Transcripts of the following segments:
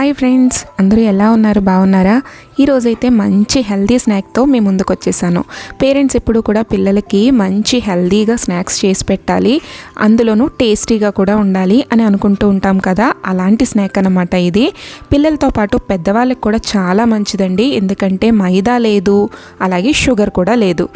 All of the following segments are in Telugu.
హాయ్ ఫ్రెండ్స్ అందరూ ఎలా ఉన్నారు? బాగున్నారా? ఈరోజైతే మంచి హెల్దీ స్నాక్తో మీ ముందుకు వచ్చేసాను పేరెంట్స్ ఎప్పుడు కూడా పిల్లలకి మంచి హెల్దీగా స్నాక్స్ చేసి పెట్టాలి. అందులోనూ టేస్టీగా కూడా ఉండాలి అని అనుకుంటూ ఉంటాం కదా. అలాంటి స్నాక్ అన్నమాట ఇది. పిల్లలతో పాటు పెద్దవాళ్ళకి కూడా చాలా మంచిదండి. ఎందుకంటే మైదా లేదు అలాగే షుగర్ కూడా లేదు.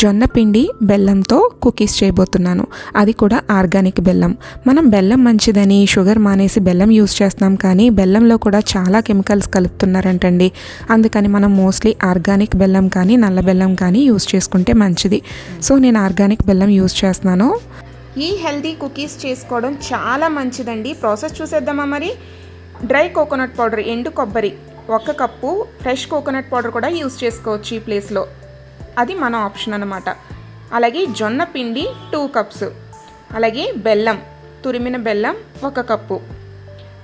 జొన్న పిండి బెల్లంతో కుకీస్ చేయబోతున్నాను. అది కూడా ఆర్గానిక్ బెల్లం. మనం బెల్లం మంచిదని షుగర్ మానేసి బెల్లం యూస్ చేస్తున్నాం కానీ బెల్లంలో కూడా చాలా కెమికల్స్ కలుపుతున్నారంటండి. అందుకని మనం మోస్ట్లీ ఆర్గానిక్ బెల్లం కానీ నల్ల బెల్లం కానీ యూస్ చేసుకుంటే మంచిది. సో నేను ఆర్గానిక్ బెల్లం యూస్ చేస్తున్నాను. ఈ హెల్దీ కుకీస్ చేసుకోవడం చాలా మంచిదండి. ప్రాసెస్ చూసేద్దామా మరి? డ్రై కోకోనట్ పౌడర్ ఎండు కొబ్బరి ఒక కప్పు ఫ్రెష్ కోకోనట్ పౌడర్ కూడా యూస్ చేసుకోవచ్చు ఈ ప్లేస్లో. అది మన ఆప్షన్ అనమాట అలాగే జొన్న పిండి టూ కప్స్ అలాగే బెల్లం తురిమిన బెల్లం ఒక కప్పు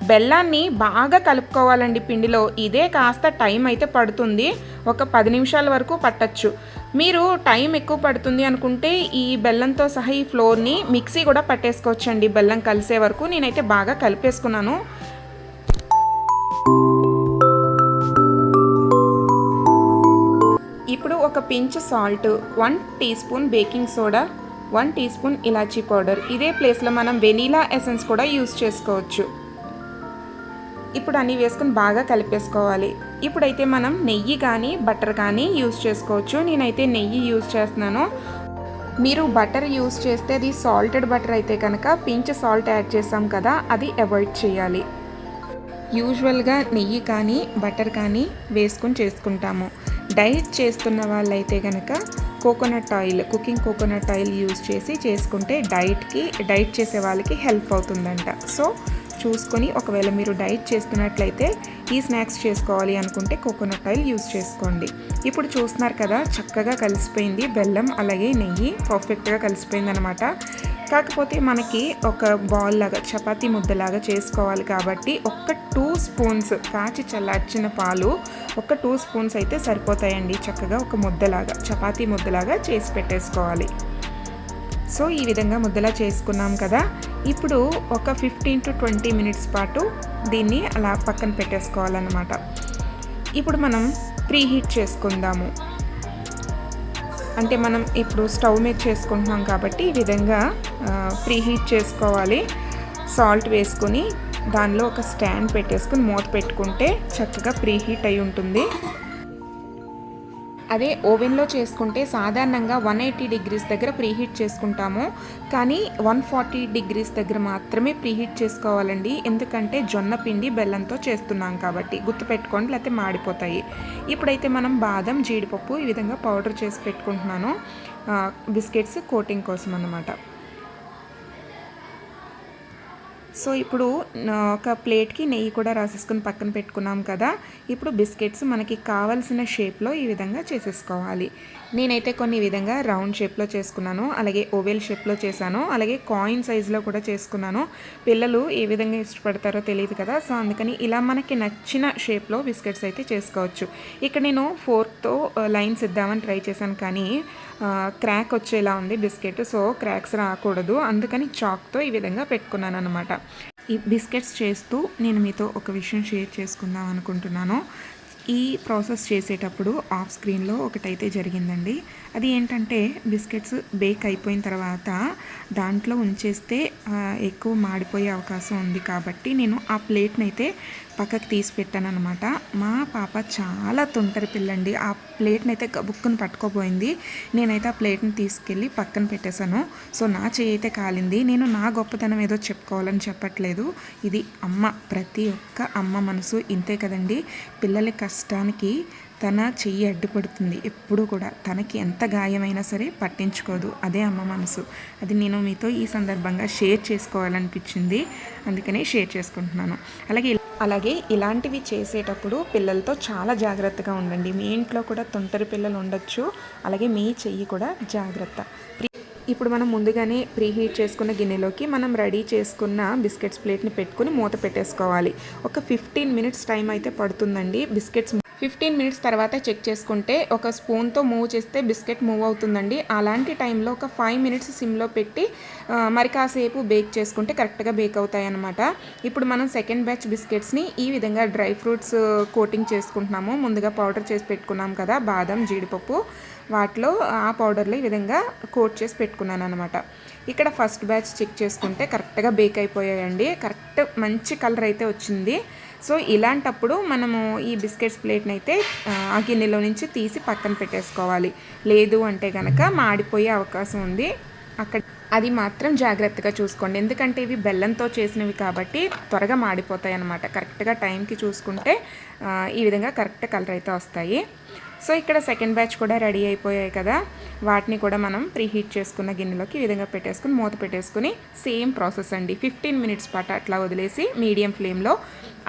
బెల్లాన్ని బాగా కలుపుకోవాలండి పిండిలో. ఇదే కాస్త టైం అయితే పడుతుంది. ఒక పది నిమిషాల వరకు పట్టచ్చు. మీరు టైం ఎక్కువ పడుతుంది అనుకుంటే ఈ బెల్లంతో సహా ఈ ఫ్లోర్ని మిక్సీ కూడా పట్టేసుకోవచ్చండి. బెల్లం కలిసే వరకు నేనైతే బాగా కలిపేసుకున్నాను. ఒక pinch salt one teaspoon baking soda one teaspoon ఇలాచీ పౌడర్. ఇదే ప్లేస్లో మనం వెనీలా ఎసెన్స్ కూడా యూస్ చేసుకోవచ్చు. ఇప్పుడు అన్నీ వేసుకుని బాగా కలిపేసుకోవాలి. ఇప్పుడైతే మనం నెయ్యి కానీ బటర్ కానీ యూస్ చేసుకోవచ్చు. నేనైతే నెయ్యి యూస్ చేస్తున్నాను. మీరు బటర్ యూస్ చేస్తే అది సాల్టెడ్ బటర్ అయితే కనుక పించ్ సాల్ట్ యాడ్ చేసాం కదా అది అవాయిడ్ చేయాలి. యూజువల్గా నెయ్యి కానీ బటర్ కానీ వేసుకొని చేసుకుంటాము. డైట్ చేస్తున్న వాళ్ళైతే కనుక coconut oil cooking coconut oil use చేసి చేసుకుంటే డైట్కి డైట్ చేసే వాళ్ళకి హెల్ప్ అవుతుందంట. సో చూసుకొని ఒకవేళ మీరు డైట్ చేస్తున్నట్లయితే ఈ స్నాక్స్ చేసుకోవాలి అనుకుంటే కోకోనట్ ఆయిల్ యూజ్ చేసుకోండి. ఇప్పుడు చూస్తున్నారు కదా చక్కగా కలిసిపోయింది బెల్లం అలాగే నెయ్యి పర్ఫెక్ట్గా కలిసిపోయింది అనమాట కాకపోతే మనకి ఒక బాల్ లాగా చపాతీ ముద్దలాగా చేసుకోవాలి కాబట్టి ఒక్క టూ స్పూన్స్ కాచి చల్లార్చిన పాలు ఒక టూ స్పూన్స్ అయితే సరిపోతాయండి. చక్కగా ఒక ముద్దలాగా చపాతీ ముద్దలాగా చేసి పెట్టేసుకోవాలి. సో ఈ విధంగా ముద్దలా చేసుకున్నాం కదా. ఇప్పుడు ఒక ఫిఫ్టీన్ టు ట్వంటీ మినిట్స్ పాటు దీన్ని అలా పక్కన పెట్టేసుకోవాలన్నమాట. ఇప్పుడు మనం ప్రీ హీట్ చేసుకుందాము. అంటే మనం ఇప్పుడు స్టవ్ మీద చేసుకుంటున్నాం కాబట్టి ఈ విధంగా ప్రీ హీట్ చేసుకోవాలి. సాల్ట్ వేసుకొని దానిలో ఒక స్టాండ్ పెట్టేసుకుని మూత పెట్టుకుంటే చక్కగా ప్రీ హీట్ అయి ఉంటుంది. అదే ఓవెన్లో చేసుకుంటే సాధారణంగా వన్ ఎయిటీ డిగ్రీస్ దగ్గర ప్రీహీట్ చేసుకుంటాము. కానీ వన్ ఫార్టీ డిగ్రీస్ దగ్గర మాత్రమే ప్రీహీట్ చేసుకోవాలండి. ఎందుకంటే జొన్న పిండి బెల్లంతో చేస్తున్నాం కాబట్టి గుర్తుపెట్టుకోండి లేకపోతే మాడిపోతాయి. ఇప్పుడైతే మనం బాదం జీడిపప్పు ఈ విధంగా పౌడర్ చేసి పెట్టుకుంటున్నాను. బిస్కెట్స్ కోటింగ్ కోసం అన్నమాట. సో ఇప్పుడు ఒక ప్లేట్కి నెయ్యి కూడా రాసేసుకుని పక్కన పెట్టుకున్నాం కదా ఇప్పుడు బిస్కెట్స్ మనకి కావలసిన షేప్లో ఈ విధంగా చేసేసుకోవాలి. నేనైతే కొన్ని విధంగా రౌండ్ షేప్లో చేసుకున్నాను అలాగే ఓవెల్ షేప్లో చేశాను అలాగే కాయిన్ సైజులో కూడా చేసుకున్నాను. పిల్లలు ఏ విధంగా ఇష్టపడతారో తెలియదు కదా సో అందుకని ఇలా మనకి నచ్చిన షేప్లో బిస్కెట్స్ అయితే చేసుకోవచ్చు. ఇక్కడ నేను ఫోర్క్తో లైన్స్ ఇద్దామని ట్రై చేశాను కానీ క్రాక్ వచ్చేలా ఉంది బిస్కెట్ సో క్రాక్స్ రాకూడదు. అందుకని చాక్తో ఈ విధంగా పెట్టుకున్నాను అనమాట ఈ బిస్కెట్స్ చేస్తూ నేను మీతో ఒక విషయం షేర్ చేసుకుందాం అనుకుంటున్నాను. ఈ ప్రాసెస్ చేసేటప్పుడు ఆఫ్ స్క్రీన్లో ఒకటైతే జరిగిందండి. అది ఏంటంటే బిస్కెట్స్ బేక్ అయిపోయిన తర్వాత దాంట్లో ఉంచేస్తే ఎక్కువ మాడిపోయే అవకాశం ఉంది కాబట్టి నేను ఆ ప్లేట్ని అయితే పక్కకి తీసి పెట్టాను అనమాట మా పాప చాలా తొంటరి పిల్లండి. ఆ ప్లేట్ని అయితే గబుక్కుని పట్టుకోపోయింది నేనైతే ఆ ప్లేట్ని తీసుకెళ్ళి పక్కన పెట్టేశాను. సో నా చేయి అయితే కాలింది. నేను నా గొప్పతనం ఏదో చెప్పుకోవాలని చెప్పట్లేదు. ఇది అమ్మ ప్రతి ఒక్క అమ్మ మనసు ఇంతే కదండి. పిల్లల కష్టానికి తన చెయ్యి అడ్డుపడుతుంది. ఎప్పుడూ కూడా తనకి ఎంత గాయమైనా సరే పట్టించుకోదు. అదే అమ్మ మనసు. అది నేను మీతో ఈ సందర్భంగా షేర్ చేసుకోవాలనిపించింది. అందుకనే షేర్ చేసుకుంటున్నాను. అలాగే అలాగే ఇలాంటివి చేసేటప్పుడు పిల్లలతో చాలా జాగ్రత్తగా ఉండండి. మీ ఇంట్లో కూడా తొంటరి పిల్లలు ఉండొచ్చు. అలాగే మీ చెయ్యి కూడా జాగ్రత్త. ఇప్పుడు మనం ముందుగానే ప్రీహీట్ చేసుకున్న గిన్నెలోకి మనం రెడీ చేసుకున్న బిస్కెట్స్ ప్లేట్ని పెట్టుకుని మూత పెట్టేసుకోవాలి. ఒక ఫిఫ్టీన్ మినిట్స్ టైం అయితే పడుతుందండి. బిస్కెట్స్ ఫిఫ్టీన్ మినిట్స్ తర్వాత చెక్ చేసుకుంటే ఒక స్పూన్తో మూవ్ చేస్తే బిస్కెట్ మూవ్ అవుతుందండి. అలాంటి టైంలో ఒక ఫైవ్ మినిట్స్ సిమ్లో పెట్టి మరి కాసేపు బేక్ చేసుకుంటే కరెక్ట్గా బేక్ అవుతాయి అనమాట ఇప్పుడు మనం సెకండ్ బ్యాచ్ బిస్కెట్స్ని ఈ విధంగా డ్రై ఫ్రూట్స్ కోటింగ్ చేసుకుంటున్నాము. ముందుగా పౌడర్ చేసి పెట్టుకున్నాం కదా బాదం జీడిపప్పు. వాటిలో ఆ పౌడర్లో ఈ విధంగా కోట్ చేసి పెట్టుకున్నాను అనమాట ఇక్కడ ఫస్ట్ బ్యాచ్ చెక్ చేసుకుంటే కరెక్ట్గా బేక్ అయిపోయాయండి. కరెక్ట్ మంచి కలర్ అయితే వచ్చింది. సో ఇలాంటప్పుడు మనము ఈ బిస్కెట్స్ ప్లేట్ని అయితే ఆ, గిన్నెలో నుంచి తీసి పక్కన పెట్టేసుకోవాలి. లేదు అంటే కనుక మాడిపోయే అవకాశం ఉంది. అక్కడ అది మాత్రం జాగ్రత్తగా చూసుకోండి. ఎందుకంటే ఇవి బెల్లంతో చేసినవి కాబట్టి త్వరగా మాడిపోతాయి అన్నమాట. కరెక్ట్గా టైంకి చూసుకుంటే ఈ విధంగా కరెక్ట్ కలర్ అయితే వస్తాయి. సో ఇక్కడ సెకండ్ బ్యాచ్ కూడా రెడీ అయిపోయాయి కదా. వాటిని కూడా మనం ప్రీ హీట్ చేసుకున్న గిన్నెలోకి ఈ విధంగా పెట్టేసుకుని మూత పెట్టేసుకుని సేమ్ ప్రాసెస్ అండి. ఫిఫ్టీన్ మినిట్స్ పాటు అట్లా వదిలేసి మీడియం ఫ్లేమ్లో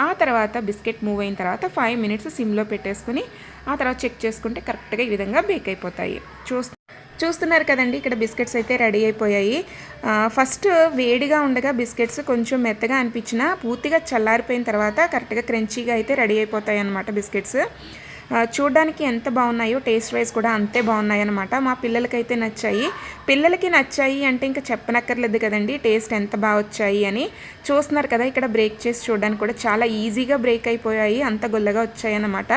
ఆ తర్వాత బిస్కెట్ మూవ్ అయిన తర్వాత ఫైవ్ మినిట్స్ సిమ్లో పెట్టేసుకుని ఆ తర్వాత చెక్ చేసుకుంటే కరెక్ట్గా ఈ విధంగా బేక్ అయిపోతాయి. చూస్ చూస్తున్నారు కదండి ఇక్కడ బిస్కెట్స్ అయితే రెడీ అయిపోయాయి. ఫస్ట్ వేడిగా ఉండగా బిస్కెట్స్ కొంచెం మెత్తగా అనిపించినా పూర్తిగా చల్లారిపోయిన తర్వాత కరెక్ట్గా క్రంచీగా అయితే రెడీ అయిపోతాయి అన్నమాట బిస్కెట్స్. చూడడానికి ఎంత బాగున్నాయో టేస్ట్ వైజ్ కూడా అంతే బాగున్నాయి అనమాట మా పిల్లలకైతే నచ్చాయి. పిల్లలకి నచ్చాయి అంటే ఇంకా చెప్పనక్కర్లేదు కదండి టేస్ట్ ఎంత బాగా వచ్చాయి అని. చూస్తున్నారు కదా ఇక్కడ బ్రేక్ చేసి చూడడానికి కూడా చాలా ఈజీగా బ్రేక్ అయిపోయాయి అంత గుల్లగా వచ్చాయి అన్నమాట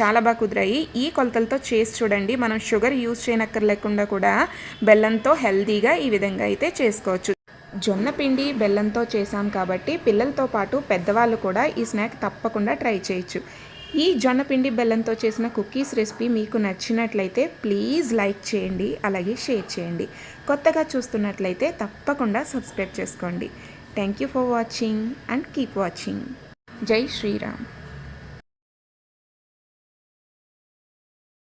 చాలా బాగా కుదిరాయి. ఈ కొలతలతో చేసి చూడండి మనం షుగర్ యూజ్ చేయనక్కర్లేకుండా కూడా బెల్లంతో హెల్తీగా ఈ విధంగా అయితే చేసుకోవచ్చు. జొన్న పిండి బెల్లంతో చేసాం కాబట్టి పిల్లలతో పాటు పెద్దవాళ్ళు కూడా ఈ స్నాక్ తప్పకుండా ట్రై చేయొచ్చు. ఈ జొన్నపిండి బెల్లంతో చేసిన కుకీస్ రెసిపీ మీకు నచ్చినట్లయితే ప్లీజ్ లైక్ చేయండి అలాగే షేర్ చేయండి. కొత్తగా చూస్తున్నట్లయితే తప్పకుండా సబ్స్క్రైబ్ చేసుకోండి. Thank you for watching and keep watching జై శ్రీరామ్.